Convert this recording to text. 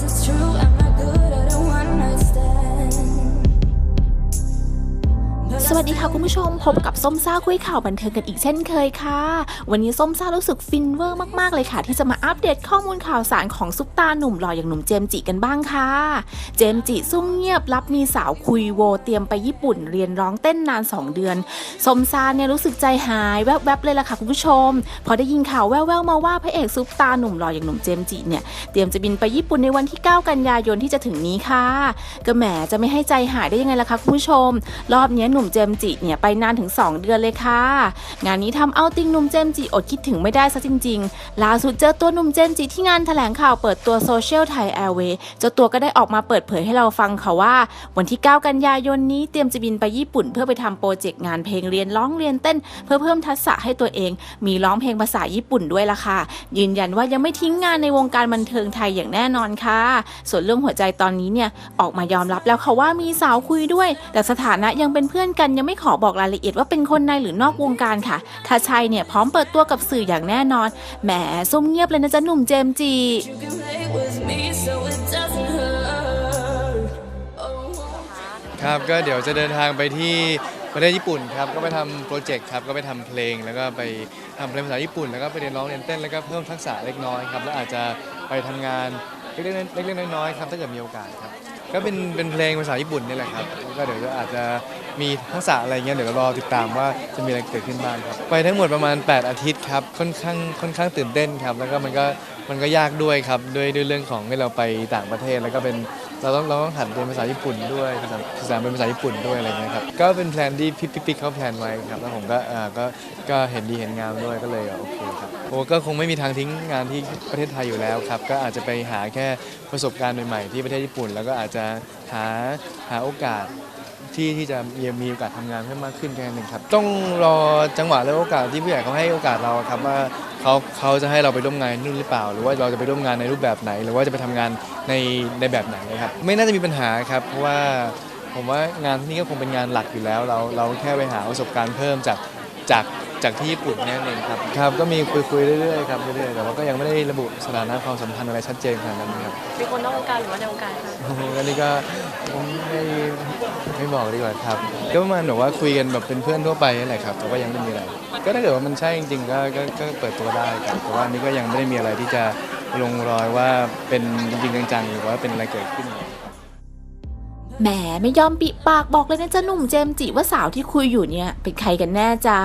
Is true? I'm สวัสดีค่ะคุณผู้ชมพบกับส้มซ่าคุยข่าวบันเทิงกันอีกเช่นเคยค่ะ วันนี้ส้มซ่ารู้สึกฟินเวอร์มากๆเลยค่ะ ที่จะมาอัปเดตข้อมูลข่าวสารของซุปตาหนุ่มหล่ออย่างหนุ่มเจมจิกันบ้างค่ะ เจมจิซุ่มเงียบรับมีสาวคุยโวเตรียมไปญี่ปุ่น เรียนร้องเต้นนาน 2 เดือนส้มซ่าเนี่ยรู้สึกใจหายแวบๆเลยล่ะค่ะคุณผู้ชม พอได้ยินข่าวแว่วๆมาว่าพระเอกซุปตาหนุ่มหล่ออย่างหนุ่มเจมจิเนี่ยเตรียมจะบินไปญี่ปุ่นในวันที่ 9 กันยายนที่จะถึงนี้ค่ะก็แหมจะไม่ให้ใจหายได้ยังไงล่ะคะคุณผู้ชม รอบนี้หนุ่มเจมจิเนี่ยไปนานถึง 2 เดือนเลยค่ะ งานนี้ทำเอาติงหนุ่มเจมจิอดคิดถึงไม่ได้ซะจริงๆ ล่าสุดเจอตัวหนุ่มเจมจิที่งานแถลงข่าวเปิดตัวโซเชียลไทยแอร์เวย์เจ้าตัวก็ได้ออกมาเปิดเผยให้เราฟังค่ะว่า วันที่ 9 กันยายนนี้เตรียมจะบินไปญี่ปุ่น เพื่อไปทำโปรเจกต์งานเพลงเรียนร้องเรียนเต้น เพื่อเพิ่มทักษะให้ตัวเอง มีร้องเพลงภาษาญี่ปุ่นด้วยล่ะค่ะ ยืนยันว่ายังไม่ทิ้งงานในวงการบันเทิงไทยอย่างแน่นอนค่ะ ส่วนเรื่องหัวใจตอนนี้เนี่ยออกมายอมรับแล้วค่ะว่ามีสาวคุยด้วย แต่สถานะยังเป็นเพื่อนกันยังไม่ขอบอกรายละเอียดว่าเป็นคนในหรือนอกวงการค่ะ ถ้าใช่เนี่ยพร้อมเปิดตัวกับสื่ออย่างแน่นอน แหมซุ่มเงียบเลยนะจ๊ะหนุ่มเจมจี ครับก็เดี๋ยวจะเดินทางไปที่ประเทศญี่ปุ่นครับก็ไปทำโปรเจกต์ครับก็ไปทำเพลงแล้วก็ไปทำเพลงภาษาญี่ปุ่น แล้วก็ไปเรียนร้องเรียนเต้นแล้วก็เพิ่มทักษะเล็กน้อยครับแล้วอาจจะไปทำงานเล็กเล็กๆน้อยๆครับถ้าเกิดมีโอกาสครับ ก็เป็นเป็นเพลงภาษาญี่ปุ่นนี่แหละครับแล้วก็เดี๋ยวจะอาจจะมีทักษะอะไรเงี้ยเดี๋ยวรอติดตามว่าจะมีอะไรเกิดขึ้นบ้างครับไปทั้งหมดประมาณ 8 อาทิตย์ครับค่อนข้างค่อนข้างตื่นเต้นครับ แล้วก็มันก็มันก็ยากด้วยครับด้วยด้วยเรื่องของที่เราไปต่างประเทศแล้วก็เป็น เราต้องเราต้องหัดเรียนภาษาญี่ปุ่นด้วยภาษาภาษาเป็นภาษาญี่ปุ่นด้วยอะไรเงี้ยครับก็เป็นแพลนที่พี่ปิ๊กเขาแพลนไว้ครับแล้วผมก็อ่าก็ก็เห็นดีเห็นงามด้วยก็เลยโอเคครับโอ้ก็คงไม่มีทางทิ้งงานที่ประเทศไทยอยู่แล้วครับก็อาจจะไปหาแค่ประสบการณ์ใหม่ๆที่ประเทศญี่ปุ่น แล้วก็อาจจะหาหาโอกาส ที่ที่จะมีมีโอกาสทำงานเพิ่มมากขึ้นแค่นั้นเองครับ ต้องรอจังหวะและโอกาสที่ผู้ใหญ่เขาให้โอกาสเราครับว่าเขาเขาจะให้เราไปร่วมงานนู่นหรือเปล่า หรือว่าเราจะไปร่วมงานในรูปแบบไหน หรือว่าจะไปทำงานในในแบบไหนนะครับ ไม่น่าจะมีปัญหาครับ เพราะว่าผมว่างานที่นี่ก็คงเป็นงานหลักอยู่แล้ว เราเราแค่ไปหาประสบการณ์เพิ่มจากจาก จากที่ญี่ปุ่นแค่นั่นเองครับครับก็มีคุยคุยเรื่อยๆครับเรื่อยๆแต่ว่าก็ยังไม่ได้ระบุสถานะความสัมพันธ์อะไรชัดเจนขนาดนั้นครับมีคนนอกวงการหรือว่าในวงการคะโอ้โหอันนี้ก็ไม่ไม่บอกดีกว่าครับ ก็ประมาณแบบว่าคุยกันแบบเป็นเพื่อนทั่วไปนั่นแหละครับแต่ว่ายังไม่มีอะไร ก็ถ้าเกิดว่ามันใช่จริงๆก็ก็ก็เปิดตัวได้ครับแต่ว่าอันนี้ก็ยังไม่ได้มีอะไรที่จะลงรอยว่าเป็นจริงๆจังๆหรือว่าเป็นอะไรเกิดขึ้น แหมไม่ยอมปิปากบอกเลยนะจ๊ะหนุ่มเจมจิว่าสาวที่คุยอยู่เนี่ย เป็นใครกันแน่จ้า